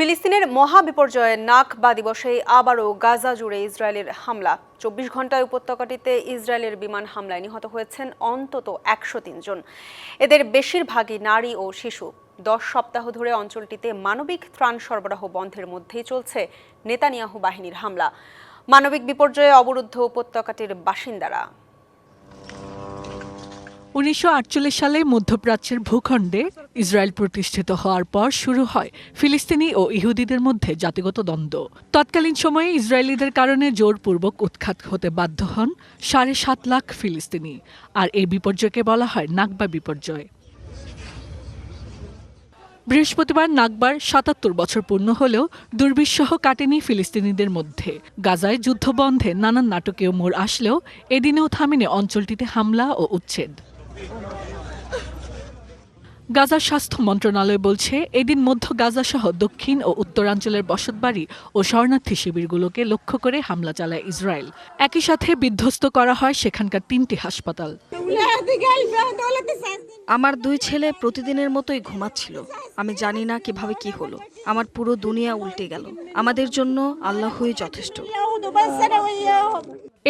ফিলিস্তিনের মহা বিপর্যয়ে নাক বা দিবসে আবারও গাজা জুড়ে ইসরায়েলের হামলা। চব্বিশ ঘন্টায় উপত্যকাটিতে ইসরায়েলের বিমান হামলায় নিহত হয়েছেন অন্তত একশো জন। এদের বেশিরভাগই নারী ও শিশু। দশ সপ্তাহ ধরে অঞ্চলটিতে মানবিক ত্রাণ সরবরাহ বন্ধের মধ্যেই চলছে নেতানিয়াহু বাহিনীর হামলা। মানবিক বিপর্যয়ে অবরুদ্ধ উপত্যকাটির বাসিন্দারা। উনিশশো আটচল্লিশ সালে মধ্যপ্রাচ্যের ভূখণ্ডে ইসরায়েল প্রতিষ্ঠিত হওয়ার পর শুরু হয় ফিলিস্তিনি ও ইহুদিদের মধ্যে জাতিগত দ্বন্দ্ব। তৎকালীন সময়ে ইসরায়েলিদের কারণে জোরপূর্বক উৎখাত হতে বাধ্য হন সাড়ে সাত লাখ ফিলিস্তিনি, আর এই বিপর্যয়কে বলা হয় নাকবা বিপর্যয়। বৃহস্পতিবার নাগবার সাতাত্তর বছর পূর্ণ হলেও দুর্বিষহ কাটেনি ফিলিস্তিনিদের মধ্যে। গাজায় যুদ্ধবন্ধে নানান নাটকীয় মোড় আসলেও এদিনেও থামেনি অঞ্চলটিতে হামলা ও উচ্ছেদ। গাজার স্বাস্থ্য মন্ত্রণালয় বলছে, এদিন মধ্য গাজা সহ দক্ষিণ ও উত্তরাঞ্চলের বসতবাড়ি ও শরণার্থী শিবিরগুলোকে লক্ষ্য করে হামলা চালায় ইসরায়েল। একই সাথে বিধ্বস্ত করা হয় সেখানকার তিনটি হাসপাতাল। আমার দুই ছেলে প্রতিদিনের মতোই ঘুমাচ্ছিল। আমি জানি না কীভাবে কি হলো। আমার পুরো দুনিয়া উল্টে গেল। আমাদের জন্য আল্লাহই যথেষ্ট।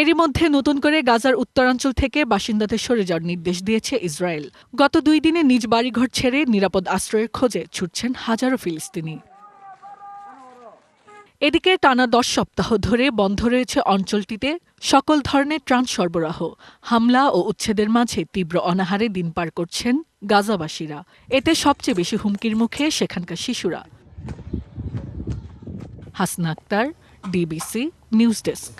এরই মধ্যে নতুন করে গাজার উত্তরাঞ্চল থেকে বাসিন্দাদের সরে যাওয়ার নির্দেশ দিয়েছে ইসরায়েল। গত দুই দিনে নিজ বাড়িঘর ছেড়ে নিরাপদ আশ্রয়ের খোঁজে ছুটছেন হাজারো ফিলিস্তিনি। এদিকে টানা দশ সপ্তাহ ধরে বন্ধ রয়েছে অঞ্চলটিতে সকল ধরনের ত্রাণ সরবরাহ। হামলা ও উচ্ছেদের মাঝে তীব্র অনাহারে দিন পার করছেন গাজাবাসীরা। এতে সবচেয়ে বেশি হুমকির মুখে সেখানকার শিশুরা। Hasna Akter, DBC news desk.